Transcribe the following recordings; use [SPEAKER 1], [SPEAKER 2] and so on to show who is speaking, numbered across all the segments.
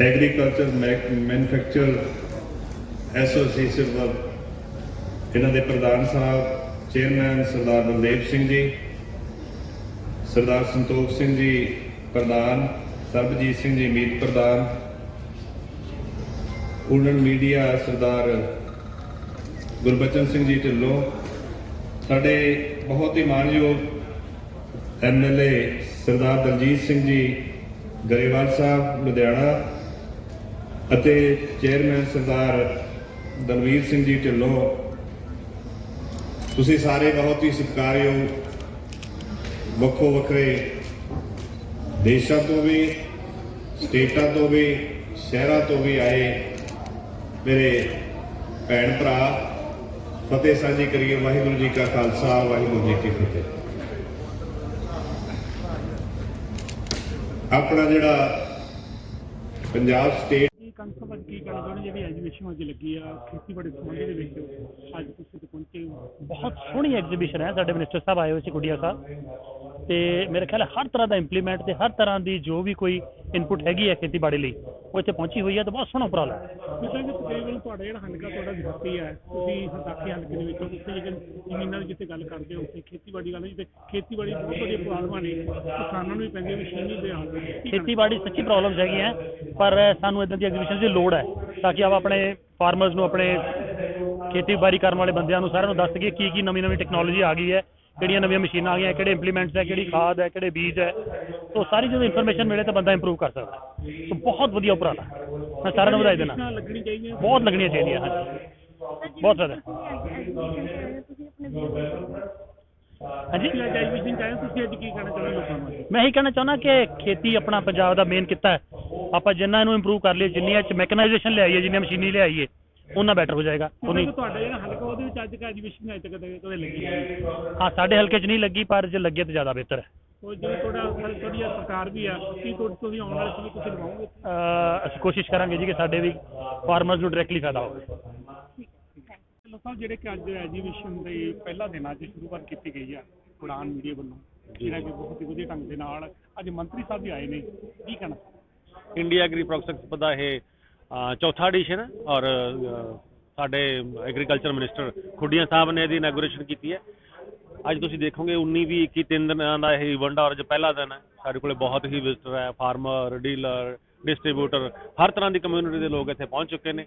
[SPEAKER 1] Agriculture manufacture association ਵੱਲ ਇਹਨਾਂ ਦੇ ਪ੍ਰਧਾਨ ਸਾਹਿਬ ਚੇਅਰਮੈਨ ਸਰਦਾਰ ਬਲਦੇਵ ਸਿੰਘ ਜੀ, ਸਰਦਾਰ ਸੰਤੋਖ ਸਿੰਘ ਜੀ ਪ੍ਰਧਾਨ, ਸਰਬਜੀਤ ਸਿੰਘ ਜੀ ਮੀਤ ਪ੍ਰਧਾਨ ਪੂਰਨ ਮੀਡੀਆ ਸਰਦਾਰ ਗੁਰਬਚਨ ਸਿੰਘ ਜੀ ਢਿੱਲੋਂ, ਸਾਡੇ ਬਹੁਤ ਹੀ ਮਾਨਯੋਗ ਐਮਐਲਏ ਸਰਦਾਰ ਦਲਜੀਤ ਸਿੰਘ ਜੀ ਗਰੇਵਾਲ ਸਾਹਿਬ, ਲੁਧਿਆਣਾ ਅਤੇ ਚੇਅਰਮੈਨ ਸਰਦਾਰ ਦਲਵੀਰ ਸਿੰਘ ਜੀ ਢਿੱਲੋਂ, ਤੁਸੀਂ ਸਾਰੇ ਬਹੁਤ ਹੀ ਸਤਿਕਾਰਯੋਗ, ਵੱਖੋ ਵੱਖਰੇ ਦੇਸ਼ਾਂ ਤੋਂ ਵੀ, ਸਟੇਟਾਂ ਤੋਂ ਵੀ, ਸ਼ਹਿਰਾਂ ਤੋਂ ਵੀ ਆਏ ਮੇਰੇ ਭੈਣ ਭਰਾ, ਫਤਿਹ ਸਾਂਝੀ ਕਰੀਏ ਵਾਹਿਗੁਰੂ ਜੀ ਕਾ ਖਾਲਸਾ, ਵਾਹਿਗੁਰੂ ਜੀ ਕੀ ਫਤਿਹ। ਆਪਣਾ ਜਿਹੜਾ ਪੰਜਾਬ ਸਟੇਟ
[SPEAKER 2] ਕੀ ਕੰਸਬ ਅੱਜ ਕੀ ਕਹਿਣਾ ਚਾਹੁੰਦੇ ਜਿਹੜੀ ਐਗਜ਼ੀਬਿਸ਼ਨ ਅੱਜ ਲੱਗੀ ਆ ਖੇਤੀਬਾੜੀ ਸੰਬੰਧ ਦੇ ਵਿੱਚ ਅੱਜ ਤੁਸੀਂ ਇੱਥੇ ਪਹੁੰਚੇ ਹੋ।
[SPEAKER 3] ਬਹੁਤ ਸੋਹਣੀ ਐਗਜ਼ੀਬਿਸ਼ਨ ਹੈ ਸਾਡੇ ਮਿਨਿਸਟਰ ਸਾਹਿਬ ਆਏ ਹੋਏ ਸੀ ਗੁੱਡੀਆ ਸਾਹਿਬ। ਤੇ ਮੇਰੇ ਖਿਆਲ ਹਰ ਤਰ੍ਹਾਂ ਦਾ ਇੰਪਲੀਮੈਂਟ ਤੇ ਹਰ ਤਰ੍ਹਾਂ ਦੀ ਜੋ ਵੀ ਕੋਈ ਇਨਪੁਟ ਹੈਗੀ ਹੈ ਖੇਤੀਬਾੜੀ ਲਈ ਉਹ ਇੱਥੇ ਪਹੁੰਚੀ ਹੋਈ ਹੈ ਤੇ ਬਹੁਤ ਸੋਹਣਾ ਉਪਰਾਲਾ ਹੈ।
[SPEAKER 2] ਜਿਵੇਂ ਕਿ ਤਕਰੀਬਨ ਤੁਹਾਡਾ ਜਿਹੜਾ ਹਲਕਾ ਤੁਹਾਡਾ ਵਿਅਕਤੀ ਹੈ ਤੁਸੀਂ ਹਰਦਾਖੀ ਹਲਕੇ ਦੇ ਵਿੱਚ ਉੱਥੇ ਲੇਕਿਨ ਜ਼ਮੀਨਾਂ ਦੀ ਜਿੱਥੇ ਗੱਲ ਕਰਦੇ ਹੋ ਉੱਥੇ ਖੇਤੀਬਾੜੀ ਗੱਲ ਜਿੱਥੇ ਖੇਤੀਬਾੜੀ ਬਹੁਤ ਵੱਡੀ ਪ੍ਰੋਬਲਮਾਂ ਨੇ ਕਿਸਾਨਾਂ ਨੂੰ ਵੀ ਪੈਂਦੀ ਵੀ ਸ਼ੀਨੀ ਦੇ ਹਾਲ?
[SPEAKER 3] ਖੇਤੀਬਾੜੀ ਸੱਚੀ ਪ੍ਰੋਬਲਮਸ ਹੈਗੀਆਂ ਪਰ ਸਾਨੂੰ ਇਦਾਂ ਦੀ ਐਗਜ਼ੀਬਿਸ਼ਨ ਦੀ ਲੋੜ ਹੈ ਤਾਂ ਕਿ ਆਪ ਆਪਣੇ ਫਾਰਮਰਸ ਨੂੰ ਆਪਣੇ ਖੇਤੀਬਾੜੀ ਕਰਨ ਵਾਲੇ ਬੰਦਿਆਂ ਨੂੰ ਸਾਰਿਆਂ ਨੂੰ ਦੱਸ ਸਕੀਏ ਕੀ ਕੀ ਨਵੀਂ ਨਵੀਂ ਟੈਕਨੋਲੋਜੀ ਆ ਗਈ ਹੈ ਕਿਹੜੀਆਂ ਨਵੀਆਂ ਮਸ਼ੀਨਾਂ ਆ ਗਈਆਂ ਕਿਹੜੇ ਇੰਪਲੀਮੈਂਟਸ ਹੈ ਕਿਹੜੀ ਖਾਦ ਹੈ ਕਿਹੜੇ ਬੀਜ ਹੈ। ਤੋਂ ਸਾਰੀ ਜਦੋਂ ਇਨਫੋਰਮੇਸ਼ਨ ਮਿਲੇ ਤਾਂ ਬੰਦਾ ਇੰਪਰੂਵ ਕਰ ਸਕਦਾ। ਤਾਂ ਬਹੁਤ ਵਧੀਆ ਉਪਰਾਲਾ। ਮੈਂ ਸਾਰਿਆਂ ਨੂੰ ਵਧਾਈ ਦੇਣਾ
[SPEAKER 2] ਨਾਲ ਲੱਗਣੀ ਚਾਹੀਦੀ ਹੈ?
[SPEAKER 3] ਬਹੁਤ ਲੱਗਣੀਆਂ ਚਾਹੀਦੀਆਂ ਹਾਂਜੀ। ਬਹੁਤ ਜ਼ਿਆਦਾ। ਹਾਂਜੀ?
[SPEAKER 2] ਤੁਸੀਂ ਅੱਜ ਐਗਜ਼ੀਬਿਸ਼ਨ ਚਾਹੇ ਤੁਸੀਂ ਅੱਜ ਕੀ ਕਹਿਣਾ ਚਾਹੁੰਦੇ ਲੋਕਾਂ ਨੂੰ?
[SPEAKER 3] ਮੈਂ ਇਹੀ ਕਹਿਣਾ ਚਾਹੁੰਦਾ ਕਿ ਖੇਤੀ ਆਪਣਾ ਪੰਜਾਬ ਦਾ ਮੇਨ ਕਿੱਤਾ ਹੈ। ਆਪਾਂ ਜਿੰਨਾ ਇਹਨੂੰ ਇੰਪਰੂਵ ਕਰ ਲਈਏ ਜਿੰਨੀਆਂ ਚ ਮੈਕਨਾਈਜੇਸ਼ਨ ਲਿਆਈਏ ਜਿੰਨੀਆਂ ਮਸ਼ੀਨੀ ਲਿਆਈਏ ਉਹਨਾਂ ਬੈਟਰ ਹੋ ਜਾਏਗਾ।
[SPEAKER 2] ਤੁਹਾਡਾ ਜਿਹੜਾ ਹਲਕਾ ਉਹਦੇ ਵਿੱਚ ਅੱਜ ਐਗਜ਼ੀਬਿਸ਼ਨ ਅਜੇ ਤੱਕ ਕਦੇ ਲੱਗੀ ਨਹੀਂ।
[SPEAKER 3] ਹਾਂ ਸਾਡੇ ਹਲਕੇ 'ਚ ਨਹੀਂ ਲੱਗੀ ਪਰ ਜੇ ਲੱਗੇ ਤਾਂ ਜ਼ਿਆਦਾ ਬਿਹਤਰ ਹੈ।
[SPEAKER 2] ਉਹ ਜਿਵੇਂ ਤੁਹਾਡਾ ਹਲ- ਤੁਹਾਡੀ ਇਹ ਸਰਕਾਰ ਵੀ ਆ ਕੀ ਤੁਹਾਡੇ ਤੋਂ ਵੀ ਆਉਣ ਵਾਲੇ ਸਮੇਂ ਤੁਸੀਂ ਲਵਾਓਗੇ?
[SPEAKER 3] ਅਹ ਅਸੀਂ ਕੋਸ਼ਿਸ਼ ਕਰਾਂਗੇ ਜੀ ਕਿ ਸਾਡੇ ਵੀ ਫਾਰਮਰਸ ਨੂੰ ਡਾਇਰੈਕਟਲੀ ਫਾਇਦਾ ਹੋਵੇ।
[SPEAKER 2] ਲੋ ਸਾਹਿਬ ਜਿਹੜੇ ਕਿ ਅੱਜ ਐਗਜ਼ੀਬਿਸ਼ਨ ਦੇ ਪਹਿਲਾ ਦਿਨ ਅੱਜ ਸ਼ੁਰੂਆਤ ਕੀਤੀ ਗਈ ਆ ਉਡਾਨ ਮੀਡੀਆ ਵੱਲੋਂ ਜਿਹੜਾ ਕਿ ਬਹੁਤ ਹੀ ਵਧੀਆ ਢੰਗ ਦੇ ਨਾਲ ਅੱਜ ਮੰਤਰੀ ਸਾਹਿਬ ਵੀ ਆਏ ਨੇ। ਕੀ ਕਹਿਣਾ?
[SPEAKER 4] ਇੰਡੀਆ ਐਗਰੀ ਪ੍ਰੋਸੈਕਟ ਦਾ ਇਹ ਚੌਥਾ ਐਡੀਸ਼ਨ ਹੈ ਔਰ ਸਾਡੇ ਐਗਰੀਕਲਚਰ ਮਿਨਿਸਟਰ ਖੁੱਡੀਆਂ ਸਾਹਿਬ ਨੇ ਇਹਦੀ ਇਨੋਗ੍ਰੇਸ਼ਨ ਕੀਤੀ ਹੈ। ਅੱਜ ਤੁਸੀਂ ਦੇਖੋਗੇ 19 ਵੀ 21 ਤਿੰਨ ਦਿਨਾਂ ਦਾ ਇਹ ਇਵੈਂਟ ਔਰ ਅੱਜ ਪਹਿਲਾ ਦਿਨ ਹੈ, ਸਾਡੇ ਕੋਲੇ ਬਹੁਤ ਹੀ ਵਿਜ਼ਟਰ ਹੈ ਫਾਰਮਰ ਡੀਲਰ ਡਿਸਟ੍ਰੀਬਿਊਟਰ ਹਰ ਤਰ੍ਹਾਂ ਦੀ ਕਮਿਊਨਿਟੀ ਦੇ ਲੋਕ ਇੱਥੇ ਪਹੁੰਚ ਚੁੱਕੇ ਨੇ।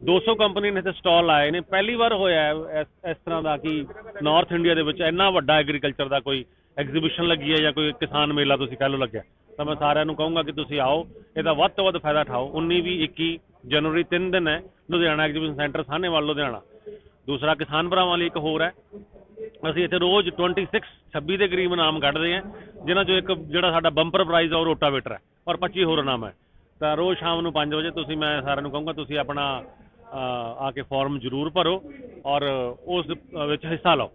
[SPEAKER 4] 200 ਕੰਪਨੀ ਨੇ ਇੱਥੇ ਸਟਾਲ ਲਾਏ ਨੇ। ਪਹਿਲੀ ਵਾਰ ਹੋਇਆ ਹੈ ਇਸ ਇਸ ਤਰ੍ਹਾਂ ਦਾ ਕਿ ਨਾਰਥ ਇੰਡੀਆ ਦੇ ਵਿੱਚ ਇੰਨਾ ਵੱਡਾ ਐਗਰੀਕਲਚਰ ਦਾ ਕੋਈ ਐਗਜ਼ੀਬਿਸ਼ਨ ਲੱਗੀ ਹੈ ਜਾਂ ਕੋਈ ਕਿਸਾਨ ਮੇਲਾ ਤੁਸੀਂ ਕਹਿ ਲਓ ਲੱਗਿਆ। ਤਾਂ ਮੈਂ ਸਾਰਿਆਂ ਨੂੰ ਕਹੂੰਗਾ ਕਿ ਤੁਸੀਂ ਆਓ, ਇਹਦਾ ਵੱਧ ਤੋਂ ਵੱਧ ਫਾਇਦਾ ਉਠਾਓ। 19 ਵੀ 21 ਜਨਵਰੀ ਤਿੰਨ ਦਿਨ ਹੈ, ਲੁਧਿਆਣਾ ਐਗਜ਼ੀਬਿਸ਼ਨ ਸੈਂਟਰ, ਸਾਹਨੇਵਾਲ, ਲੁਧਿਆਣਾ। ਦੂਸਰਾ ਕਿਸਾਨ ਭਰਾਵਾਂ ਲਈ ਇੱਕ ਹੋਰ ਹੈ। ਅਸੀਂ ਇੱਥੇ ਰੋਜ਼ 26 26 ਦੇ ਕਰੀਬ ਇਨਾਮ ਕੱਢਦੇ ਹਾਂ, ਜਿਨ੍ਹਾਂ ਚੋਂ ਇੱਕ ਜਿਹੜਾ ਸਾਡਾ ਬੰਪਰ ਪ੍ਰਾਈਜ਼ ਆ, ਉਹ ਰੋਟਾਵੇਟਰ ਹੈ, ਔਰ 25 ਹੋਰ ਇਨਾਮ ਹੈ। ਤਾਂ ਰੋਜ਼ ਸ਼ਾਮ ਨੂੰ 5 ਵਜੇ ਤੁਸੀਂ, ਮੈਂ ਸਾਰਿਆਂ ਨੂੰ ਕਹੂੰਗਾ, ਤੁਸੀਂ ਆਪਣਾ ਆ ਕੇ ਫਾਰਮ ਜ਼ਰੂਰ ਭਰੋ, ਔਰ ਉਸ ਵਿੱਚ ਹਿੱਸਾ ਲਓ।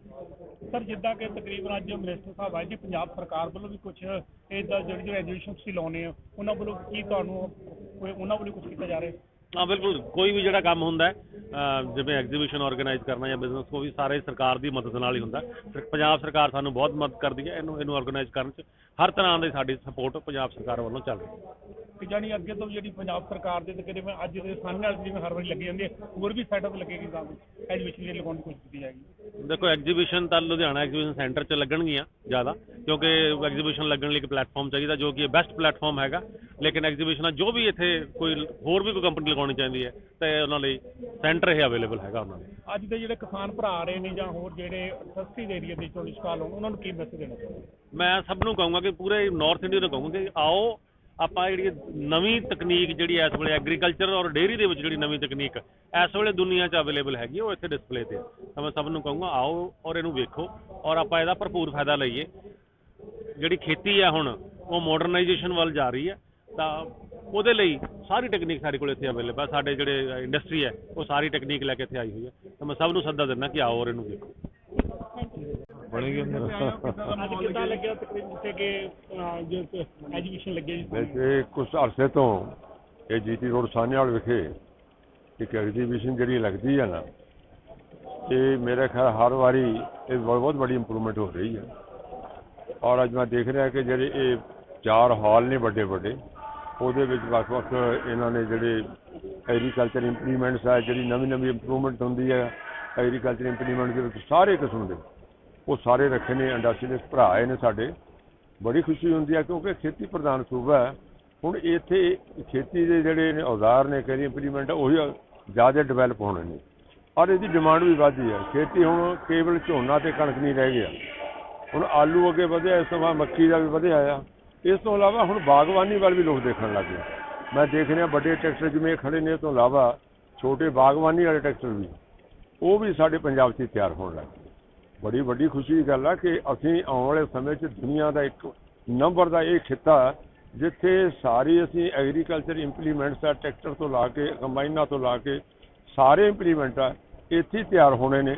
[SPEAKER 2] ਸਰ, ਜਿੱਦਾਂ ਕਿ ਤਕਰੀਬਨ ਅੱਜ ਮਿਨਿਸਟਰ ਸਾਹਿਬ ਆਏ ਜੀ, ਪੰਜਾਬ ਸਰਕਾਰ ਵੱਲੋਂ ਵੀ ਕੁਝ ਇਹਦਾ ਜਿਹੜੀ ਜਿਹੜੀ ਐਗਜ਼ੀਬਿਸ਼ਨ ਤੁਸੀਂ ਲਾਉਨੇ ਆ ਉਹਨਾਂ ਵੱਲੋਂ ਕੀ ਤੁਹਾਨੂੰ ਕੋਈ, ਉਹਨਾਂ ਵੱਲੋਂ ਕੁਝ ਕੀਤਾ ਜਾ ਰਿਹਾ?
[SPEAKER 4] ਹਾਂ, ਬਿਲਕੁਲ। ਕੋਈ ਵੀ ਜਿਹੜਾ ਕੰਮ ਹੁੰਦਾ ਜਿਵੇਂ ਐਗਜ਼ੀਬਿਸ਼ਨ ਆਰਗੇਨਾਈਜ਼ ਕਰਨਾ ਜਾਂ ਬਿਜ਼ਨਸ, ਉਹ ਵੀ ਸਾਰੇ ਸਰਕਾਰ ਦੀ ਮਦਦ ਨਾਲ ਹੀ ਹੁੰਦਾ। ਪੰਜਾਬ ਸਰਕਾਰ ਸਾਨੂੰ ਬਹੁਤ ਮਦਦ ਕਰਦੀ ਹੈ, ਇਹਨੂੰ ਇਹਨੂੰ ਆਰਗੇਨਾਈਜ਼ ਕਰਨ 'ਚ। ਹਰ ਤਰ੍ਹਾਂ ਦੀ ਸਾਡੀ ਸਪੋਰਟ ਪੰਜਾਬ ਸਰਕਾਰ ਵੱਲੋਂ ਚੱਲ ਰਹੀ ਹੈ।
[SPEAKER 2] ਜਾਨੀ ਅੱਗੇ ਤੋਂ ਜਿਹੜੀ ਪੰਜਾਬ ਸਰਕਾਰ ਦੇ ਤਕਰੀਬਨ ਅੱਜ ਦੇ ਸਾਹਮਣੇ ਵਾਲੀ ਜਿਵੇਂ ਹਰ ਵਾਰੀ ਲੱਗੀ ਜਾਂਦੀ ਹੈ ਹੋਰ ਵੀ ਸੈਟਅਪ ਲੱਗੇਗੀ ਤਾਂ ਐਗਜ਼ੀਬਿਸ਼ਨ ਜਿਹੜੀ ਲਗਾਉਣ ਦੀ ਕੋਸ਼ਿਸ਼ ਕੀਤੀ ਜਾਏਗੀ?
[SPEAKER 4] ਦੇਖੋ ਐਗਜ਼ੀਬਿਸ਼ਨ ਤਾਂ ਲੁਧਿਆਣਾ ਐਗਜ਼ੀਬਿਸ਼ਨ ਸੈਂਟਰ 'ਚ ਲੱਗਣਗੀਆਂ ਜ਼ਿਆਦਾ ਕਿਉਂਕਿ ਐਗਜ਼ੀਬਿਸ਼ਨ ਲੱਗਣ ਲਈ ਇੱਕ ਪਲੇਟਫਾਰਮ ਚਾਹੀਦਾ ਜੋ ਕਿ ਬੈਸਟ ਪਲੇਟਫਾਰਮ ਹੈਗਾ। ਲੇਕਿਨ ਐਗਜ਼ੀਬਿਸ਼ਨਾਂ ਜੋ ਵੀ ਇੱਥੇ ਕੋਈ ਹੋਰ ਵੀ ਕੋਈ ਕੰਪਨੀ ਲਗਾਉਣੀ ਚਾਹੁੰਦੀ ਹੈ ਤੇ ਉਹਨਾਂ ਲਈ ਸੈਂਟਰ ਇਹ ਅਵੇਲੇਬਲ ਹੈਗਾ ਉਹਨਾਂ ਲਈ।
[SPEAKER 2] ਅੱਜ ਦੇ ਜਿਹੜੇ ਕਿਸਾਨ ਭਰਾ ਆ ਰਹੇ ਨੇ ਜਾਂ ਹੋਰ ਜਿਹੜੇ ਸਸਤੀ ਏਰੀਆ ਦੇ ਚੋਂ ਹੋਣ ਉਹਨਾਂ ਨੂੰ ਕੀ ਮੈਸੇਜ ਦੇਣਾ ਚਾਹੁੰਦੇ
[SPEAKER 4] ਮੈਂ ਸਭ ਨੂੰ ਕਹੂੰਗਾ ਕਿ ਪੂਰੇ ਨਾਰਥ ਇੰਡੀਆ ਨੂੰ ਕਹੂੰਗਾ ਕਿ ਆਓ ਆਪਾਂ ਜਿਹੜੀ ਨਵੀਂ ਤਕਨੀਕ ਜਿਹੜੀ ਇਸ ਵੇਲੇ ਐਗਰੀਕਲਚਰ ਔਰ ਡੇਅਰੀ ਦੇ ਵਿੱਚ ਜਿਹੜੀ ਨਵੀਂ ਤਕਨੀਕ, ਇਸ ਵੇਲੇ ਦੁਨੀਆ 'ਚ ਅਵੇਲੇਬਲ ਹੈਗੀ, ਉਹ ਇੱਥੇ ਡਿਸਪਲੇ ਤੇ ਹੈ। ਤਾਂ ਮੈਂ ਸਭ ਨੂੰ ਕਹੂੰਗਾ, ਆਓ ਔਰ ਇਹਨੂੰ ਵੇਖੋ ਔਰ ਆਪਾਂ ਇਹਦਾ ਭਰਪੂਰ ਫਾਇਦਾ ਲਈਏ। ਜਿਹੜੀ ਖੇਤੀ ਹੈ ਹੁਣ, ਉਹ ਮਾਡਰਨਾਈਜੇਸ਼ਨ ਵੱਲ ਜਾ ਰਹੀ ਹੈ ਤਾਂ ਉਹਦੇ ਲਈ ਸਾਰੀ ਟੈਕਨੀਕ ਸਾਡੇ ਕੋਲ ਇੱਥੇ ਅਵੇਲੇਬਲ ਹੈ ਸਾਡੇ ਜਿਹੜੇ ਇੰਡਸਟਰੀ ਹੈ ਉਹ ਸਾਰੀ ਟੈਕਨੀਕ ਲੈ ਕੇ ਇੱਥੇ ਆਈ ਹੋਈ ਹੈ ਤਾਂ ਮੈਂ ਸਭ ਨੂੰ ਸੱਦਾ ਦਿੰਦਾ ਕਿ ਆਓ ਔਰ ਇਹਨੂੰ ਵੇਖੋ।
[SPEAKER 2] ਅੱਜ ਕਿੱਦਾਂ ਲੱਗਿਆ ਤਕਰੀਬਨ ਜਿੱਥੇ ਕਿ ਅਹ, ਜੋ ਐਗਜ਼ੀਬਿਸ਼ਨ ਲੱਗੀ ਜੀ
[SPEAKER 5] ਵੈਸੇ ਕੁਝ ਅਰਸੇ ਤੋਂ ਇਹ ਜੀਟੀ ਰੋਡ ਸਾਹਨੇਵਾਲ ਵਿਖੇ ਇੱਕ ਐਗਜ਼ੀਬਿਸ਼ਨ ਜਿਹੜੀ ਲੱਗਦੀ ਹੈ ਨਾ ਇਹ ਮੇਰੇ ਖਿਆਲ ਹਰ ਵਾਰੀ ਇਹ ਬਹੁਤ ਬਹੁਤ ਬੜੀ ਇੰਪਰੂਵਮੈਂਟ ਹੋ ਰਹੀ ਹੈ ਔਰ ਅੱਜ ਮੈਂ ਦੇਖ ਰਿਹਾ ਕਿ ਜਿਹੜੇ ਇਹ ਚਾਰ ਹਾਲ ਨੇ ਵੱਡੇ ਵੱਡੇ ਉਹਦੇ ਵਿੱਚ ਵੱਖ-ਵੱਖ ਇਹਨਾਂ ਨੇ ਜਿਹੜੇ ਐਗਰੀਕਲਚਰ ਇੰਪਲੀਮੈਂਟਸ ਆ ਜਿਹੜੀ ਨਵੀਂ-ਨਵੀਂ ਇੰਪਰੂਵਮੈਂਟ ਹੁੰਦੀ ਹੈ ਐਗਰੀਕਲਚਰ ਇੰਪਲੀਮੈਂਟ ਦੇ ਵਿੱਚ ਸਾਰੇ ਕਿਸਮ ਦੇ ਉਹ ਸਾਰੇ ਰੱਖੇ ਨੇ ਇੰਡਸਟਰੀ ਦੇ ਭਰਾ ਆਏ ਨੇ ਸਾਡੇ। ਬੜੀ ਖੁਸ਼ੀ ਹੁੰਦੀ ਹੈ ਕਿਉਂਕਿ ਖੇਤੀ ਪ੍ਰਧਾਨ ਸੂਬਾ ਹੈ। ਹੁਣ ਇੱਥੇ ਖੇਤੀ ਦੇ ਜਿਹੜੇ ਨੇ ਔਜ਼ਾਰ ਨੇ ਕਹਿੰਦੇ ਇੰਪਲੀਮੈਂਟ ਉਹੀ ਜ਼ਿਆਦਾ ਡਿਵੈਲਪ ਹੋਣੇ ਨੇ। ਔਰ ਇਹਦੀ ਡਿਮਾਂਡ ਵੀ ਵਧੀ ਹੈ ਖੇਤੀ ਹੁਣ ਕੇਵਲ ਝੋਨਾ ਤੇ ਕਣਕ ਨਹੀਂ ਰਹਿ ਗਿਆ। ਹੁਣ ਆਲੂ ਅੱਗੇ ਵਧਿਆ, ਇਸ ਤੋਂ ਬਾਅਦ ਮੱਕੀ ਦਾ ਵੀ ਵਧਿਆ ਆ। ਇਸ ਤੋਂ ਇਲਾਵਾ ਹੁਣ ਬਾਗਬਾਨੀ ਵੱਲ ਵੀ ਲੋਕ ਦੇਖਣ ਲੱਗ ਗਏ। ਮੈਂ ਦੇਖ ਰਿਹਾ ਵੱਡੇ ਟਰੈਕਟਰ ਜਿਵੇਂ ਇਹ ਖੜੇ ਨੇ, ਇਸ ਤੋਂ ਇਲਾਵਾ ਛੋਟੇ ਬਾਗਬਾਨੀ ਵਾਲੇ ਟਰੈਕਟਰ ਵੀ। ਉਹ ਵੀ ਸਾਡੇ ਪੰਜਾਬ 'ਚ ਹੀ ਤਿਆਰ ਹੋਣ ਲੱਗ ਗਏ। ਬੜੀ ਵੱਡੀ ਖੁਸ਼ੀ ਦੀ ਗੱਲ ਆ ਕਿ ਅਸੀਂ ਆਉਣ ਵਾਲੇ ਸਮੇਂ 'ਚ ਦੁਨੀਆ ਦਾ ਇੱਕ ਨੰਬਰ ਦਾ ਇਹ ਖਿੱਤਾ ਜਿੱਥੇ ਸਾਰੀ ਅਸੀਂ ਐਗਰੀਕਲਚਰ ਇੰਪਲੀਮੈਂਟਸ ਆ, ਟਰੈਕਟਰ ਤੋਂ ਲਾ ਕੇ, ਕੰਬਾਈਨਾਂ ਤੋਂ ਲਾ ਕੇ ਸਾਰੇ ਇੰਪਲੀਮੈਂਟ ਆ, ਇੱਥੇ ਹੀ ਤਿਆਰ ਹੋਣੇ ਨੇ।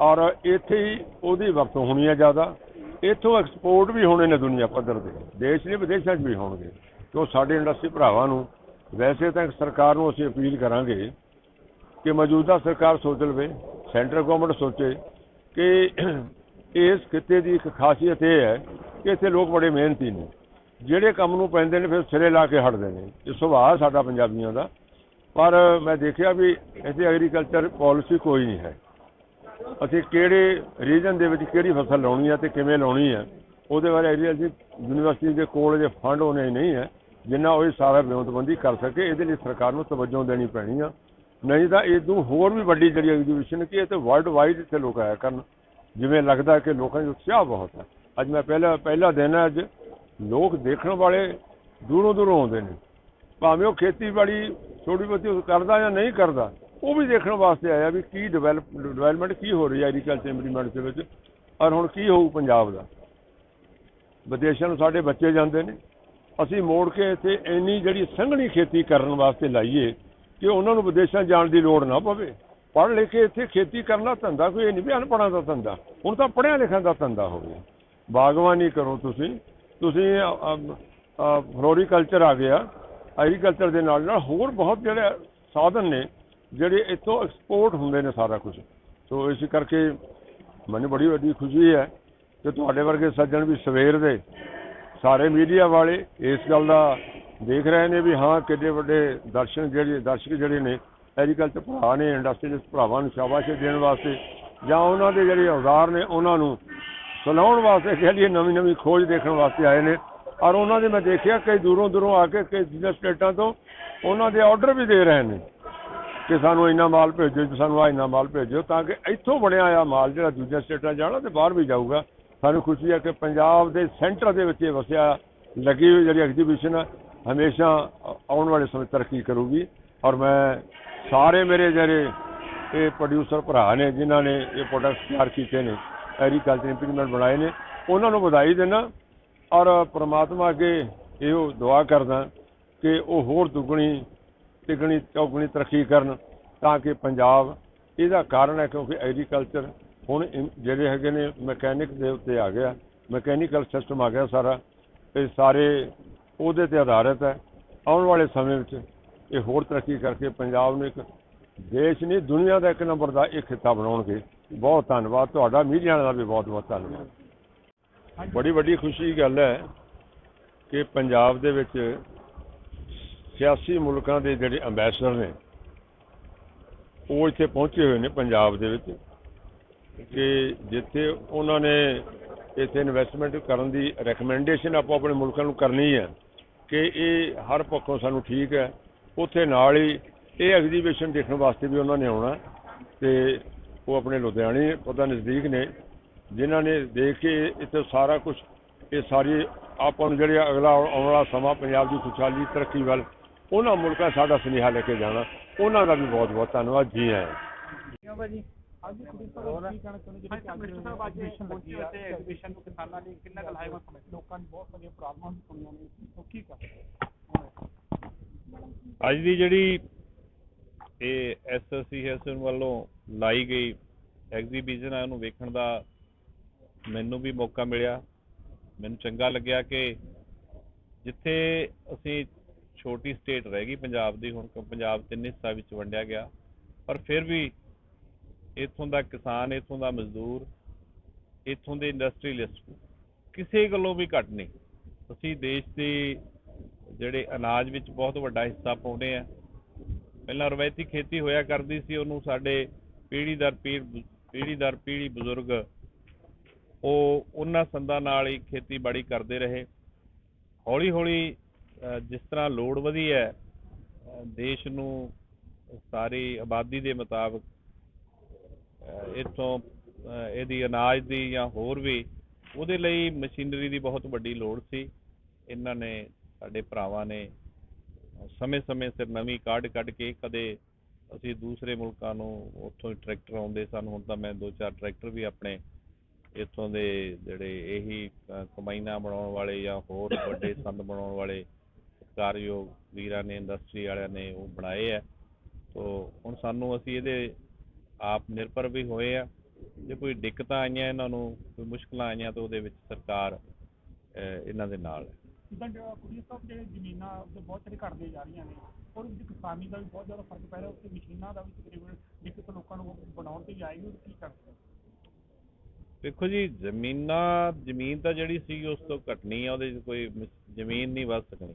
[SPEAKER 5] ਔਰ ਇੱਥੇ ਹੀ ਉਹਦੀ ਵਰਤੋਂ ਹੋਣੀ ਹੈ ਜ਼ਿਆਦਾ। ਇੱਥੋਂ ਐਕਸਪੋਰਟ ਵੀ ਹੋਣੇ ਨੇ ਦੁਨੀਆ ਪੱਧਰ ਦੇ ਦੇਸ਼ ਨੇ ਵਿਦੇਸ਼ਾਂ 'ਚ ਵੀ ਹੋਣਗੇ। ਤੋਂ ਸਾਡੇ ਇੰਡਸਟਰੀ ਭਰਾਵਾਂ ਨੂੰ, ਵੈਸੇ ਤਾਂ ਸਰਕਾਰ ਨੂੰ ਅਸੀਂ ਅਪੀਲ ਕਰਾਂਗੇ ਕਿ ਮੌਜੂਦਾ ਸਰਕਾਰ ਸੋਚ ਲਵੇ ਸੈਂਟਰ ਗਵਰਨਮੈਂਟ ਸੋਚੇ ਕਿ ਇਸ ਖਿੱਤੇ ਦੀ ਇੱਕ ਖਾਸੀਅਤ ਇਹ ਹੈ ਕਿ ਇੱਥੇ ਲੋਕ ਬੜੇ ਮਿਹਨਤੀ ਨੇ। ਜਿਹੜੇ ਕੰਮ ਨੂੰ ਪੈਂਦੇ ਨੇ ਫਿਰ ਸਿਰੇ ਲਾ ਕੇ ਹਟਦੇ ਨੇ। ਇਹ ਸੁਭਾਅ ਸਾਡਾ ਪੰਜਾਬੀਆਂ ਦਾ। ਪਰ ਮੈਂ ਦੇਖਿਆ ਵੀ ਇੱਥੇ ਐਗਰੀਕਲਚਰ ਪਾਲਿਸੀ ਕੋਈ ਨਹੀਂ ਹੈ। ਅਸੀਂ ਕਿਹੜੇ ਰੀਜਨ ਦੇ ਵਿੱਚ ਕਿਹੜੀ ਫਸਲ ਲਾਉਣੀ ਹੈ ਤੇ ਕਿਵੇਂ ਲਾਉਣੀ ਹੈ, ਉਹਦੇ ਬਾਰੇ ਐਗਰੀਕਲਚਰ ਯੂਨੀਵਰਸਿਟੀ ਦੇ ਕੋਲ ਜੇ ਫੰਡ ਹੋਣੇ ਨਹੀਂ ਹੈ, ਜਿੰਨਾ ਉਹ ਸਾਰਾ ਵਿਉਂਤਬੰਦੀ ਕਰ ਸਕੇ, ਇਹਦੇ ਲਈ ਸਰਕਾਰ ਨੂੰ ਤਵੱਜੋ ਦੇਣੀ ਪੈਣੀ ਆ। ਨਹੀਂ ਤਾਂ ਇਦੋਂ ਹੋਰ ਵੀ ਵੱਡੀ ਜਿਹੜੀ ਐਗਜ਼ੀਬਿਸ਼ਨ ਕਿ ਹੈ ਤੇ ਵਰਲਡ ਵਾਈਡ ਇੱਥੇ ਲੋਕ ਆਇਆ ਕਰਨ। ਜਿਵੇਂ ਲੱਗਦਾ ਕਿ ਲੋਕਾਂ 'ਚ ਉਤਸ਼ਾਹ ਬਹੁਤ ਹੈ। ਅੱਜ ਮੈਂ ਪਹਿਲਾ ਪਹਿਲਾ ਦਿਨ ਹੈ ਅੱਜ, ਲੋਕ ਦੇਖਣ ਵਾਲੇ ਦੂਰੋਂ ਦੂਰੋਂ ਆਉਂਦੇ ਨੇ। ਭਾਵੇਂ ਉਹ ਖੇਤੀਬਾੜੀ ਥੋੜੀ ਬਹੁਤੀ ਉਹ ਕਰਦਾ ਜਾਂ ਨਹੀਂ ਕਰਦਾ, ਉਹ ਵੀ ਦੇਖਣ ਵਾਸਤੇ ਆਇਆ ਵੀ ਕੀ ਡਿਵੈਲਪ ਡਿਵੈਲਪਮੈਂਟ ਕੀ ਹੋ ਰਹੀ ਹੈ ਐਗਰੀਕਲਚਰ ਇੰਪਲੀਮੈਂਟ ਦੇ ਵਿੱਚ, ਔਰ ਹੁਣ ਕੀ ਹੋਊ ਪੰਜਾਬ ਦਾ। ਵਿਦੇਸ਼ਾਂ ਨੂੰ ਸਾਡੇ ਬੱਚੇ ਜਾਂਦੇ ਨੇ। ਅਸੀਂ ਮੋੜ ਕੇ ਇੱਥੇ ਇੰਨੀ ਜਿਹੜੀ ਸੰਘਣੀ ਖੇਤੀ ਕਰਨ ਵਾਸਤੇ ਲਾਈਏ ਕਿ ਉਹਨਾਂ ਨੂੰ ਵਿਦੇਸ਼ਾਂ ਜਾਣ ਦੀ ਲੋੜ ਨਾ ਪਵੇ। ਪੜ੍ਹ ਲਿਖ ਕੇ ਇੱਥੇ ਖੇਤੀ ਕਰਨਾ ਧੰਦਾ ਕੋਈ ਇਹ ਨਹੀਂ ਵੀ ਅਨਪੜ੍ਹਾਂ ਦਾ ਧੰਦਾ। ਹੁਣ ਤਾਂ ਪੜ੍ਹਿਆ ਲਿਖਿਆ ਦਾ ਧੰਦਾ ਹੋ ਗਿਆ। ਬਾਗਬਾਨੀ ਕਰੋ ਤੁਸੀਂ। ਤੁਸੀਂ ਫਲੋਰੀਕਲਚਰ ਆ ਗਿਆ। ਐਗਰੀਕਲਚਰ ਦੇ ਨਾਲ ਨਾਲ ਹੋਰ ਬਹੁਤ ਜਿਹੜੇ ਸਾਧਨ ਨੇ, ਜਿਹੜੇ ਇੱਥੋਂ ਐਕਸਪੋਰਟ ਹੁੰਦੇ ਨੇ ਸਾਰਾ ਕੁਝ। ਸੋ ਇਸ ਕਰਕੇ ਮੈਨੂੰ ਬੜੀ ਵੱਡੀ ਖੁਸ਼ੀ ਹੈ ਕਿ ਤੁਹਾਡੇ ਵਰਗੇ ਸੱਜਣ ਵੀ ਸਵੇਰ ਦੇ ਸਾਰੇ ਮੀਡੀਆ ਵਾਲੇ ਇਸ ਗੱਲ ਦਾ ਦੇਖ ਰਹੇ ਨੇ ਵੀ ਹਾਂ ਕਿੱਡੇ ਵੱਡੇ ਦਰਸ਼ਨ ਜਿਹੜੇ, ਦਰਸ਼ਕ ਜਿਹੜੇ ਨੇ ਐਗਰੀਕਲਚਰ ਭਰਾ ਨੇ ਇੰਡਸਟਰੀਅਲਿਸਟ ਭਰਾਵਾਂ ਨੂੰ ਸ਼ਾਬਾਸ਼ ਦੇਣ ਵਾਸਤੇ, ਜਾਂ ਉਹਨਾਂ ਦੇ ਜਿਹੜੇ ਔਜ਼ਾਰ ਨੇ, ਉਹਨਾਂ ਨੂੰ ਸੁਣਾਉਣ ਵਾਸਤੇ ਕਹਿ ਲਈਏ, ਨਵੀਂ ਨਵੀਂ ਖੋਜ ਦੇਖਣ ਵਾਸਤੇ ਆਏ ਨੇ। ਔਰ ਉਹਨਾਂ ਦੇ ਮੈਂ ਦੇਖਿਆ ਕਈ ਦੂਰੋਂ ਦੂਰੋਂ ਆ ਕੇ ਕਈ ਦੂਜੇ ਸਟੇਟਾਂ ਤੋਂ ਉਹਨਾਂ ਦੇ ਆਰਡਰ ਵੀ ਦੇ ਰਹੇ ਨੇ ਕਿ ਸਾਨੂੰ ਇੰਨਾ ਮਾਲ ਭੇਜੋ ਜੀ ਸਾਨੂੰ ਆ ਇੰਨਾ ਮਾਲ ਭੇਜੋ, ਤਾਂ ਕਿ ਇੱਥੋਂ ਬਣਿਆ ਆ ਮਾਲ ਜਿਹੜਾ ਦੂਜੇ ਸਟੇਟਾਂ ਜਾਣਾ ਤੇ ਬਾਹਰ ਵੀ ਜਾਊਗਾ। ਸਾਨੂੰ ਖੁਸ਼ੀ ਹੈ ਕਿ ਪੰਜਾਬ ਦੇ ਸੈਂਟਰ ਦੇ ਵਿੱਚ ਇਹ ਵਸਿਆ, ਲੱਗੀ ਹੋਈ ਜਿਹੜੀ ਐਗਜ਼ੀਬਿਸ਼ਨ ਆ ਹਮੇਸ਼ਾ ਆਉਣ ਵਾਲੇ ਸਮੇਂ ਤਰੱਕੀ ਕਰੂਗੀ ਔਰ ਮੈਂ ਸਾਰੇ ਮੇਰੇ ਜਿਹੜੇ ਇਹ ਪ੍ਰੋਡਿਊਸਰ ਭਰਾ ਨੇ, ਜਿਨ੍ਹਾਂ ਨੇ ਇਹ ਪ੍ਰੋਡਕਟ ਤਿਆਰ ਕੀਤੇ ਨੇ ਐਗਰੀਕਲਚਰ ਇੰਪਲੀਮੈਂਟ ਬਣਾਏ ਨੇ, ਉਹਨਾਂ ਨੂੰ ਵਧਾਈ ਦੇਣਾ ਔਰ ਪ੍ਰਮਾਤਮਾ ਅੱਗੇ ਇਹੋ ਦੁਆ ਕਰਦਾ ਕਿ ਉਹ ਹੋਰ ਦੁੱਗਣੀ, ਤਿਗਣੀ, ਚੌਗਣੀ ਤਰੱਕੀ ਕਰਨ ਤਾਂ ਕਿ ਪੰਜਾਬ ਇਹਦਾ ਕਾਰਨ ਹੈ ਕਿਉਂਕਿ ਐਗਰੀਕਲਚਰ ਹੁਣ ਜਿਹੜੇ ਹੈਗੇ ਨੇ ਮਕੈਨਿਕ ਦੇ ਉੱਤੇ ਆ ਗਿਆ ਮਕੈਨੀਕਲ ਸਿਸਟਮ ਆ ਗਿਆ ਸਾਰਾ, ਇਹ ਸਾਰੇ ਉਹਦੇ ਤੇ ਆਧਾਰਿਤ ਹੈ। ਆਉਣ ਵਾਲੇ ਸਮੇਂ ਵਿੱਚ ਇਹ ਹੋਰ ਤਰੱਕੀ ਕਰਕੇ ਪੰਜਾਬ ਨੂੰ ਇੱਕ ਦੇਸ਼ ਨਹੀਂ, ਦੁਨੀਆ ਦਾ ਇੱਕ ਨੰਬਰ ਦਾ ਇੱਕ ਹਿੱਸਾ ਬਣਾਉਣਗੇ। ਬਹੁਤ ਧੰਨਵਾਦ। ਤੁਹਾਡਾ ਮੀਡੀਆ ਦਾ ਵੀ ਬਹੁਤ ਬਹੁਤ ਧੰਨਵਾਦ। ਬੜੀ ਵੱਡੀ ਖੁਸ਼ੀ ਦੀ ਗੱਲ ਹੈ ਕਿ ਪੰਜਾਬ ਦੇ ਵਿੱਚ 86 ਮੁਲਕਾਂ ਦੇ ਜਿਹੜੇ ਅੰਬੈਸਡਰ ਨੇ, ਉਹ ਇੱਥੇ ਪਹੁੰਚੇ ਹੋਏ ਨੇ ਪੰਜਾਬ ਦੇ ਵਿੱਚ ਕਿ ਜਿੱਥੇ ਉਹਨਾਂ ਨੇ ਇੱਥੇ ਇਨਵੈਸਟਮੈਂਟ ਕਰਨ ਦੀ ਰეკਮੈਂਡੇਸ਼ਨ ਆਪੋ ਆਪਣੇ ਮੁਲਕਾਂ ਨੂੰ ਕਰਨੀ ਹੈ। ਕਿ ਇਹ ਹਰ ਪੱਖੋਂ ਸਾਨੂੰ ਠੀਕ ਹੈ। ਉੱਥੇ ਨਾਲ ਹੀ ਇਹ ਐਗਜ਼ੀਬਿਸ਼ਨ ਦੇਖਣ ਵਾਸਤੇ ਵੀ ਉਹਨਾਂ ਨੇ ਆਉਣਾ ਤੇ ਉਹ ਆਪਣੇ ਲੁਧਿਆਣੇ ਪਤਾ ਨਜ਼ਦੀਕ ਨੇ, ਜਿਨ੍ਹਾਂ ਨੇ ਦੇਖ ਕੇ ਇੱਥੇ ਸਾਰਾ ਕੁਝ ਇਹ ਸਾਰੀ ਆਪਾਂ ਨੂੰ ਜਿਹੜੇ ਅਗਲਾ ਆਉਣ ਵਾਲਾ ਸਮਾਂ ਪੰਜਾਬ ਦੀ ਖੁਸ਼ਹਾਲੀ, ਤਰੱਕੀ ਵੱਲ, ਉਹਨਾਂ ਮੁਲਕਾਂ ਸਾਡਾ ਸੁਨੇਹਾ ਲੈ ਕੇ ਜਾਣਾ। ਉਹਨਾਂ ਦਾ ਵੀ ਬਹੁਤ ਬਹੁਤ ਧੰਨਵਾਦ। ਜੀ ਆਇਆਂ
[SPEAKER 2] ਅੱਜ ਕੁੜੀ ਸਾਹਿਬ ਕੀ ਕਹਿਣਾ ਚਾਹੁੰਦੇ ਜਿਹੜੇ ਕਿ ਅੱਜ ਐਗਜ਼ੀਬਿਸ਼ਨ ਲੱਗੀ ਹੈ ਤੇ ਐਗਜ਼ੀਬਿਸ਼ਨ ਨੂੰ ਕਿਸਾਨਾਂ ਲਈ ਕਿੰਨਾ ਕੁ ਲਾਹੇਵੰਦ ਸਮਝਦੇ ਲੋਕਾਂ ਨੇ ਬਹੁਤ ਸਾਰੀਆਂ ਪ੍ਰੋਬਲਮਾਂ ਵੀ ਸੁਣੀਆਂ ਨੇ ਉਹ ਕੀ ਕਰ
[SPEAKER 6] ਅੱਜ ਦੀ ਜਿਹੜੀ ਇਹ ਐਸੋਸੀਏਸ਼ਨ ਵੱਲੋਂ ਲਾਈ ਗਈ ਐਗਜ਼ੀਬਿਸ਼ਨ ਹੈ ਉਹਨੂੰ ਵੇਖਣ ਦਾ ਮੈਨੂੰ ਵੀ ਮੌਕਾ ਮਿਲਿਆ। ਮੈਨੂੰ ਚੰਗਾ ਲੱਗਿਆ ਕਿ ਜਿੱਥੇ ਅਸੀਂ ਛੋਟੀ ਸਟੇਟ ਰਹਿ ਗਈ ਪੰਜਾਬ ਦੀ ਹੁਣ ਪੰਜਾਬ ਤਿੰਨ ਹਿੱਸਾ ਵਿੱਚ ਵੰਡਿਆ ਗਿਆ। ਪਰ ਫਿਰ ਵੀ ਇੱਥੋਂ ਦਾ ਕਿਸਾਨ, ਇੱਥੋਂ ਦਾ ਮਜ਼ਦੂਰ, ਇੱਥੋਂ ਦੇ ਇੰਡਸਟਰੀਲਿਸਟ ਕਿਸੇ ਗੱਲੋਂ ਵੀ ਘੱਟ ਨਹੀਂ। ਅਸੀਂ ਦੇਸ਼ ਦੇ ਜਿਹੜੇ ਅਨਾਜ ਵਿੱਚ ਬਹੁਤ ਵੱਡਾ ਹਿੱਸਾ ਪਾਉਂਦੇ ਆ ਪਹਿਲਾਂ ਰਵਾਇਤੀ ਖੇਤੀ ਹੋਇਆ ਕਰਦੀ ਸੀ, ਉਹਨੂੰ ਸਾਡੇ ਪੀੜ੍ਹੀ ਦਰ ਪੀੜ੍ਹ, ਪੀੜ੍ਹੀ ਦਰ ਪੀੜ੍ਹੀ ਬਜ਼ੁਰਗ, ਉਹ ਉਹਨਾਂ ਸੰਦਾਂ ਨਾਲ ਹੀ ਖੇਤੀਬਾੜੀ ਕਰਦੇ ਰਹੇ। ਹੌਲੀ ਹੌਲੀ ਜਿਸ ਤਰ੍ਹਾਂ ਲੋੜ ਵਧੀ ਹੈ ਦੇਸ਼ ਨੂੰ ਸਾਰੀ ਆਬਾਦੀ ਦੇ ਮੁਤਾਬਕ ਇੱਥੋਂ ਇਹਦੀ ਅਨਾਜ ਦੀ ਜਾਂ ਹੋਰ ਵੀ ਉਹਦੇ ਲਈ ਮਸ਼ੀਨਰੀ ਦੀ ਬਹੁਤ ਵੱਡੀ ਲੋੜ ਸੀ। ਇਹਨਾਂ ਨੇ ਸਾਡੇ ਭਰਾਵਾਂ ਨੇ ਸਮੇਂ-ਸਮੇਂ ਸਿਰ ਨਵੀਂ ਕਾਢ ਕੱਢ ਕੇ ਕਦੇ ਅਸੀਂ ਦੂਸਰੇ ਮੁਲਕਾਂ ਨੂੰ ਉੱਥੋਂ ਹੀ ਟਰੈਕਟਰ ਆਉਂਦੇ ਸਨ। ਹੁਣ ਤਾਂ ਮੈਂ ਦੋ ਚਾਰ ਟਰੈਕਟਰ ਵੀ ਆਪਣੇ ਇੱਥੋਂ ਦੇ ਜਿਹੜੇ ਇਹੀ ਅ, ਕਮਾਈਨਾਂ ਬਣਾਉਣ ਵਾਲੇ ਜਾਂ ਹੋਰ ਵੱਡੇ ਸੰਦ ਬਣਾਉਣ ਵਾਲੇ ਕਾਰਯੋਗ ਵੀਰਾਂ ਨੇ ਇੰਡਸਟਰੀ ਵਾਲਿਆਂ ਨੇ ਉਹ ਬਣਾਏ ਆ। ਤੋ ਹੁਣ ਸਾਨੂੰ ਅਸੀਂ ਇਹਦੇ ਆਪ ਨਿਰਭਰ ਵੀ ਹੋਏ ਆ। ਜੇ ਕੋਈ ਦਿੱਕਤਾਂ ਆਈਆਂ ਇਹਨਾਂ ਨੂੰ ਕੋਈ ਮੁਸ਼ਕਲਾਂ ਆਈਆਂ ਤਾਂ ਉਹਦੇ ਵਿੱਚ ਸਰਕਾਰ ਇਹਨਾਂ ਦੇ ਨਾਲ ਹੈ।
[SPEAKER 2] ਜਿੱਦਾਂ ਜਿਹੜਾ ਕੁੜੀ ਸਾਹਿਬ ਜਿਹੜੇ ਜ਼ਮੀਨਾਂ ਉੱਤੇ ਬਹੁਤ ਸਾਰੇ ਘਟਦੇ ਜਾ ਰਹੀਆਂ ਨੇ ਔਰ ਵਿੱਚ ਕਿਸਾਨੀ ਦਾ ਵੀ ਬਹੁਤ ਜ਼ਿਆਦਾ ਫ਼ਰਕ ਪੈ ਰਿਹਾ ਉੱਤੇ ਮਸ਼ੀਨਾਂ ਦਾ ਵੀ ਤਕਰੀਬਨ ਦਿੱਕਤ ਲੋਕਾਂ ਨੂੰ ਬਣਾਉਣ ਤੇ ਜਾਏਗੀ ਉਹ ਕੀ ਕਰਦੇ
[SPEAKER 6] ਦੇਖੋ ਜੀ ਜ਼ਮੀਨਾਂ ਜ਼ਮੀਨ ਤਾਂ ਜਿਹੜੀ ਸੀ ਉਸ ਤੋਂ ਘਟਣੀ ਆ ਉਹਦੇ 'ਚ ਕੋਈ ਜ਼ਮੀਨ ਨਹੀਂ ਵੱਧ ਸਕਣੀ।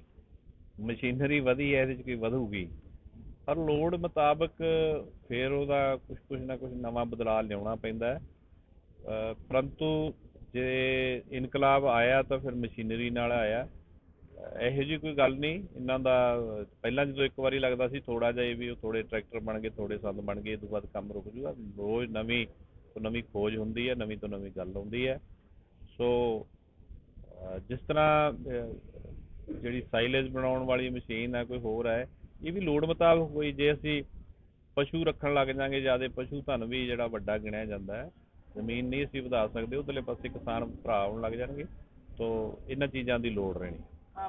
[SPEAKER 6] ਮਸ਼ੀਨਰੀ ਵਧੀ ਹੈ ਇਹਦੇ 'ਚ ਕੋਈ ਵਧੂਗੀ। ਪਰ ਲੋੜ ਮੁਤਾਬਕ ਫਿਰ ਉਹਦਾ ਕੁਝ ਕੁਝ ਨਾ ਕੁਝ ਨਵਾਂ ਬਦਲਾਅ ਲਿਆਉਣਾ ਪੈਂਦਾ ਹੈ। ਪਰੰਤੂ ਜੇ ਇਨਕਲਾਬ ਆਇਆ ਤਾਂ ਫਿਰ ਮਸ਼ੀਨਰੀ ਨਾਲ ਆਇਆ। ਇਹੋ ਜੀ ਕੋਈ ਗੱਲ ਨਹੀਂ। ਇਹਨਾਂ ਦਾ ਪਹਿਲਾਂ ਜਦੋਂ ਇੱਕ ਵਾਰੀ ਲੱਗਦਾ ਸੀ ਥੋੜਾ ਜਿਹਾ ਇਹ ਵੀ ਉਹ ਥੋੜੇ ਟਰੈਕਟਰ ਬਣ ਗਏ ਥੋੜੇ ਸੰਦ ਬਣ ਗਏ, ਇਹ ਤੋਂ ਬਾਅਦ ਕੰਮ ਰੁਕ ਜੂਗਾ। ਰੋਜ਼ ਨਵੀਂ ਤੋਂ ਨਵੀਂ ਖੋਜ ਹੁੰਦੀ ਹੈ, ਨਵੀਂ ਤੋਂ ਨਵੀਂ ਗੱਲ ਹੁੰਦੀ ਹੈ। ਸੋ ਜਿਸ ਤਰ੍ਹਾਂ ਜਿਹੜੀ ਸਾਈਲੇਜ ਬਣਾਉਣ ਵਾਲੀ ਮਸ਼ੀਨ ਹੈ, ਕੋਈ ਹੋਰ ਹੈ ਇਹ ਵੀ ਲੋੜ ਮੁਤਾਬਕ ਹੋਈ ਜੇ ਅਸੀਂ ਪਸ਼ੂ ਰੱਖਣ ਲੱਗ ਜਾਾਂਗੇ ਜਿਆਦੇ ਪਸ਼ੂ ਧਨ ਵੀ ਜਿਹੜਾ ਵੱਡਾ ਗਿਣਿਆ ਜਾਂਦਾ ਹੈ ਜ਼ਮੀਨ ਨਹੀਂ ਅਸੀਂ ਵਧਾ ਸਕਦੇ ਉਧਰਲੇ ਪਾਸੇ ਕਿਸਾਨ ਭਰਾ ਆਉਣ ਲੱਗ ਜਾਣਗੇ ਤੋ ਇਹਨਾਂ ਚੀਜ਼ਾਂ ਦੀ ਲੋੜ ਰਹਿਣੀ।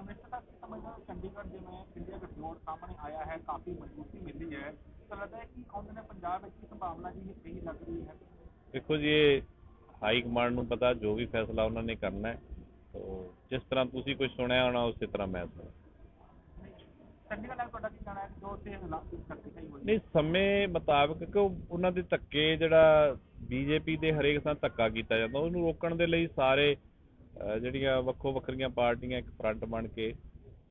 [SPEAKER 2] ਮਿਸਟਰ ਸਾਹਿਬ ਕੀ ਸਮਝਦਾ ਚੰਡੀਗੜ੍ਹ ਜਿਵੇਂ ਇੰਡੀਆ ਗਠਜੋੜ ਸਾਹਮਣੇ ਆਇਆ ਹੈ ਕਾਫੀ ਮਜ਼ਬੂਤੀ ਮਿਲੀ ਹੈ। ਤਾਂ ਲੱਗਦਾ ਹੈ ਕਿ ਆਉਂਦੇ ਨੇ ਪੰਜਾਬ ਵਿੱਚ ਕੀ ਸੰਭਾਵਨਾ ਜੀ ਸਹੀ ਲੱਗ ਰਹੀ ਹੈ?
[SPEAKER 6] ਦੇਖੋ ਜੀ ਇਹ ਹਾਈ ਕਮਾਂਡ ਨੂੰ ਪਤਾ ਜੋ ਵੀ ਫੈਸਲਾ ਉਹਨਾਂ ਨੇ ਕਰਨਾ ਹੈ ਤੋ ਜਿਸ ਤਰ੍ਹਾਂ ਤੁਸੀਂ ਕੁਝ ਸੁਣਿਆ ਹੋਣਾ ਉਸੇ ਤਰ੍ਹਾਂ ਮੈਂ ਸੁਣਿਆ। ਨਹੀਂ, ਸਮੇਂ ਮੁਤਾਬਕ ਕਿ ਉਹਨਾਂ ਦੇ ਧੱਕੇ ਜਿਹੜਾ ਬੀਜੇਪੀ ਦੇ ਹਰੇਕ ਥਾਂ ਧੱਕਾ ਕੀਤਾ ਜਾਂਦਾ, ਉਹਨੂੰ ਰੋਕਣ ਦੇ ਲਈ ਸਾਰੇ ਜਿਹੜੀਆਂ ਵੱਖੋ ਵੱਖਰੀਆਂ ਪਾਰਟੀਆਂ ਇੱਕ ਫਰੰਟ ਬਣ ਕੇ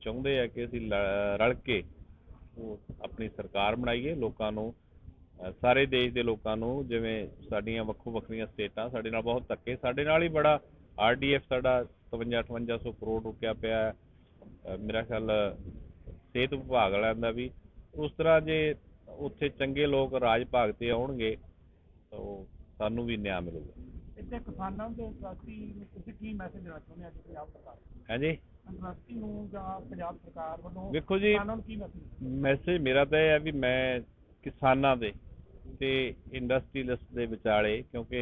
[SPEAKER 6] ਚਾਹੁੰਦੇ ਆ ਕਿ ਅਸੀਂ ਰਲ ਕੇ ਆਪਣੀ ਸਰਕਾਰ ਬਣਾਈਏ ਲੋਕਾਂ ਨੂੰ ਸਾਰੇ ਦੇਸ਼ ਦੇ ਲੋਕਾਂ ਨੂੰ, ਜਿਵੇਂ ਸਾਡੀਆਂ ਵੱਖੋ ਵੱਖਰੀਆਂ ਸਟੇਟਾਂ ਸਾਡੇ ਨਾਲ ਬਹੁਤ ਧੱਕੇ, ਸਾਡੇ ਨਾਲ ਹੀ ਬੜਾ ਆਰਡੀਐਫ ਸਾਡਾ 57 5800 ਕਰੋੜ ਰੁਕਿਆ ਪਿਆ ਮੇਰਾ ਖਿਆਲ ਸਿਹਤ ਵਿਭਾਗ ਵਾਲਿਆਂ ਦਾ ਵੀ ਉਸ ਤਰ੍ਹਾਂ ਜੇ ਉੱਥੇ ਚੰਗੇ ਲੋਕ ਰਾਜ ਭਾਗ ਤੇ ਆਉਣਗੇ ਤਾਂ ਸਾਨੂੰ ਵੀ ਨਿਆਂ ਮਿਲੂਗਾ।
[SPEAKER 2] ਇੱਥੇ ਕਿਸਾਨਾਂ ਦੇ ਇੰਡਸਟਰੀ ਨੂੰ ਤੁਸੀਂ ਕੀ ਮੈਸੇਜ ਦੇਣਾ ਚਾਹੁੰਦੇ ਹੋ ਅੱਜ ਪੰਜਾਬ ਸਰਕਾਰ
[SPEAKER 6] ਹਾਂਜੀ
[SPEAKER 2] ਇੰਡਸਟਰੀ ਨੂੰ ਜਾਂ ਪੰਜਾਬ ਸਰਕਾਰ ਵੱਲੋਂ
[SPEAKER 6] ਵੇਖੋ ਜੀ
[SPEAKER 2] ਕਿਸਾਨਾਂ ਨੂੰ ਕੀ ਮੈਸੇਜ
[SPEAKER 6] ਮੈਸੇਜ ਮੇਰਾ ਤਾਂ ਇਹ ਹੈ ਵੀ ਮੈਂ ਕਿਸਾਨਾਂ ਦੇ ਤੇ ਇੰਡਸਟਰੀਲਿਸਟ ਦੇ ਵਿਚਾਲੇ ਕਿਉਂਕਿ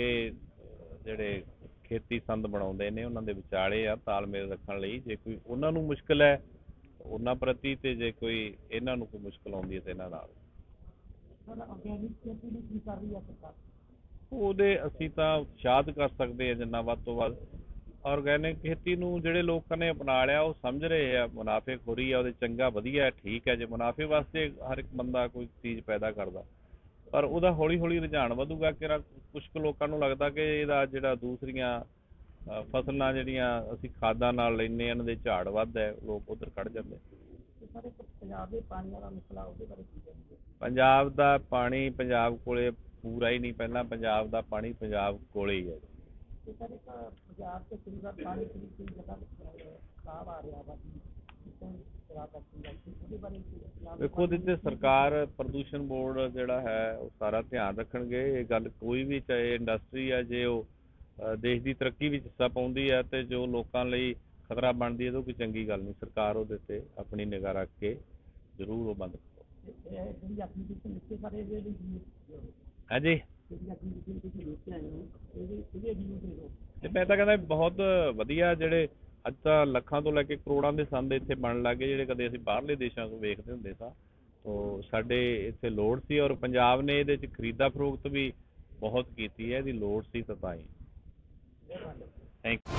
[SPEAKER 6] ਜਿਹੜੇ ਖੇਤੀ ਸੰਦ ਬਣਾਉਂਦੇ ਨੇ ਉਹਨਾਂ ਦੇ ਵਿਚਾਲੇ ਆ ਤਾਲਮੇਲ ਰੱਖਣ ਲਈ। ਜੇ ਕੋਈ ਉਹਨਾਂ ਨੂੰ ਮੁਸ਼ਕਲ ਹੈ ਉਹਨਾਂ ਪ੍ਰਤੀ ਤੇ ਜੇ ਕੋਈ ਇਹਨਾਂ ਨੂੰ ਕੋਈ ਮੁਸ਼ਕਲ ਆਉਂਦੀ ਹੈ ਤੇ ਇਹਨਾਂ ਨਾਲ। ਉਹਦੇ ਅਸੀਂ ਤਾਂ ਉਤਸ਼ਾਹਤ ਕਰ ਸਕਦੇ ਹਾਂ ਜਿੰਨਾ ਵੱਧ ਤੋਂ ਵੱਧ। ਆਰਗੈਨਿਕ ਖੇਤੀ ਨੂੰ ਜਿਹੜੇ ਲੋਕਾਂ ਨੇ ਅਪਣਾ ਲਿਆ ਉਹ ਸਮਝ ਰਹੇ ਆ ਮੁਨਾਫੇਖੋਰੀ ਆ ਉਹਦੇ ਚੰਗਾ ਵਧੀਆ ਠੀਕ ਹੈ। ਜੇ ਮੁਨਾਫੇ ਵਾਸਤੇ ਹਰ ਇੱਕ ਬੰਦਾ ਕੋਈ ਚੀਜ਼ ਪੈਦਾ ਕਰਦਾ ਪਰ ਉਹਦਾ ਹੌਲੀ ਹੌਲੀ ਰੁਝਾਨ ਵਧੂਗਾ। ਕਿ ਕੁਝ ਕੁ ਲੋਕਾਂ ਨੂੰ ਲੱਗਦਾ ਕਿ ਇਹਦਾ ਜਿਹੜਾ ਦੂਸਰੀਆਂ ਫਸਲਾਂ ਜਿਹੜੀਆਂ ਅਸੀਂ ਖਾਦਾਂ ਨਾਲ ਲੈਂਦੇ ਹਾਂ ਇਹਨਾਂ ਦੇ ਝਾੜ ਵੱਧ ਹੈ ਲੋਕ ਉਧਰ ਕੱਢ ਜਾਂਦੇ
[SPEAKER 2] ਪੰਜਾਬ ਦੇ ਪਾਣੀ ਵਾਲਾ ਮਸਲਾ ਉਹਦੇ ਬਾਰੇ ਕੀ ਕਹਿੰਦੇ
[SPEAKER 6] ਪੰਜਾਬ ਦਾ ਪਾਣੀ ਪੰਜਾਬ ਕੋਲੇ ਪੂਰਾ ਹੀ ਨਹੀਂ ਪਹਿਲਾਂ ਪੰਜਾਬ ਦਾ ਪਾਣੀ ਪੰਜਾਬ ਕੋਲੇ ਹੀ ਹੈ।
[SPEAKER 2] ਪੰਜਾਬ ਤੇ ਕਈ ਵਾਰ ਪਾਣੀ ਜਗ੍ਹਾ ਖਰਾਬ ਆ ਰਿਹਾ ਵਾ
[SPEAKER 6] ਵੇਖੋ ਉਹਦੇ ਸਰਕਾਰ ਪ੍ਰਦੂਸ਼ਣ ਬੋਰਡ ਜਿਹੜਾ ਹੈ ਉਹ ਸਾਰਾ ਧਿਆਨ ਰੱਖਣਗੇ। ਇਹ ਗੱਲ ਕੋਈ ਵੀ ਚਾਹੇ ਇੰਡਸਟਰੀ ਹੈ ਜੇ ਉਹ ਦੇਸ਼ ਦੀ ਤਰੱਕੀ ਵਿੱਚ ਹਿੱਸਾ ਪਾਉਂਦੀ ਹੈ ਤੇ ਜੋ ਲੋਕਾਂ ਲਈ ਖਤਰਾ ਬਣਦੀ ਹੈ ਤਾਂ ਉਹ ਕੋਈ ਚੰਗੀ ਗੱਲ ਨਹੀਂ। ਸਰਕਾਰ ਉਹਦੇ ਤੇ ਆਪਣੀ ਨਿਗਾਹ ਰੱਖ ਕੇ ਜ਼ਰੂਰ ਉਹ ਬੰਦ ਕਰੋ। ਹਾਂਜੀ?
[SPEAKER 2] ਹੋ
[SPEAKER 6] ਤੇ ਮੈਂ ਤਾਂ ਕਹਿੰਦਾ ਬਹੁਤ ਵਧੀਆ ਜਿਹੜੇ ਅੱਜ ਤਾਂ ਲੱਖਾਂ ਤੋਂ ਲੈ ਕੇ ਕਰੋੜਾਂ ਦੇ ਸੰਦ ਇੱਥੇ ਬਣਨ ਲੱਗੇ ਜਿਹੜੇ ਕਦੇ ਅਸੀਂ ਬਾਹਰਲੇ ਦੇਸ਼ਾਂ ਤੋਂ ਵੇਖਦੇ ਹੁੰਦੇ ਸਾਂ। ਤੋ ਸਾਡੇ ਇੱਥੇ ਲੋੜ ਸੀ ਔਰ ਪੰਜਾਬ ਨੇ ਇਹਦੇ 'ਚ ਖਰੀਦਾ ਫਰੋਖਤ ਵੀ ਬਹੁਤ ਕੀਤੀ ਹੈ ਇਹਦੀ ਲੋੜ ਸੀ ਤਾਂ Thank you.